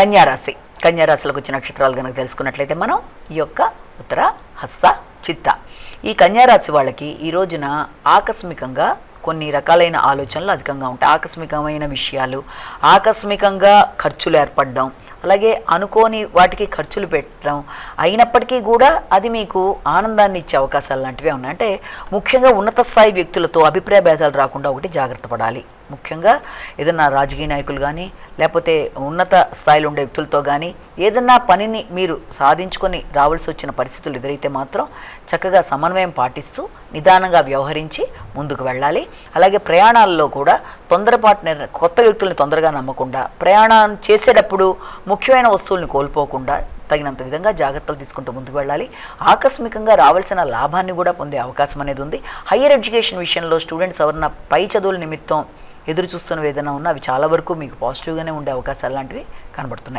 కన్యారాశి. కన్యారాశిలోకి వచ్చిన నక్షత్రాలు కనుక తెలుసుకున్నట్లయితే మనం ఈ యొక్క ఉత్తర హస్త చిత్త. ఈ కన్యారాశి వాళ్ళకి ఈ రోజున ఆకస్మికంగా కొన్ని రకాలైన ఆలోచనలు అధికంగా ఉంటాయి. ఆకస్మికమైన విషయాలు ఆకస్మికంగా ఖర్చులు ఏర్పడడం అలాగే అనుకోని వాటికి ఖర్చులు పెట్టడం అయినప్పటికీ కూడా అది మీకు ఆనందాన్ని ఇచ్చే అవకాశాలు లాంటివి ఉన్నాయి. అంటే ముఖ్యంగా ఉన్నత స్థాయి వ్యక్తులతో అభిప్రాయ భేదాలు రాకుండా ఒకటి జాగ్రత్త పడాలి. ముఖ్యంగా ఏదన్నా రాజకీయ నాయకులు కానీ లేకపోతే ఉన్నత స్థాయిలో ఉండే వ్యక్తులతో కానీ ఏదన్నా పనిని మీరు సాధించుకొని రావాల్సి వచ్చిన పరిస్థితులు ఎదురైతే మాత్రం చక్కగా సమన్వయం పాటిస్తూ నిదానంగా వ్యవహరించి ముందుకు వెళ్ళాలి. అలాగే ప్రయాణాల్లో కూడా తొందరపాటు నిర్ణ- కొత్త వ్యక్తుల్ని తొందరగా నమ్మకుండా ప్రయాణం చేసేటప్పుడు ముఖ్యమైన వస్తువుల్ని కోల్పోకుండా తగినంత విధంగా జాగ్రత్తలు తీసుకుంటూ ముందుకు వెళ్ళాలి. ఆకస్మికంగా రావాల్సిన లాభాన్ని కూడా పొందే అవకాశం అనేది ఉంది. హయ్యర్ ఎడ్యుకేషన్ విషయంలో స్టూడెంట్స్ ఎవరన్నా పై చదువుల నిమిత్తం ఎదురు చూస్తున్నవి ఏదైనా ఉన్నా అవి చాలా వరకు మీకు పాజిటివ్గానే ఉండే అవకాశాలు లాంటివి కనబడుతున్నాయి.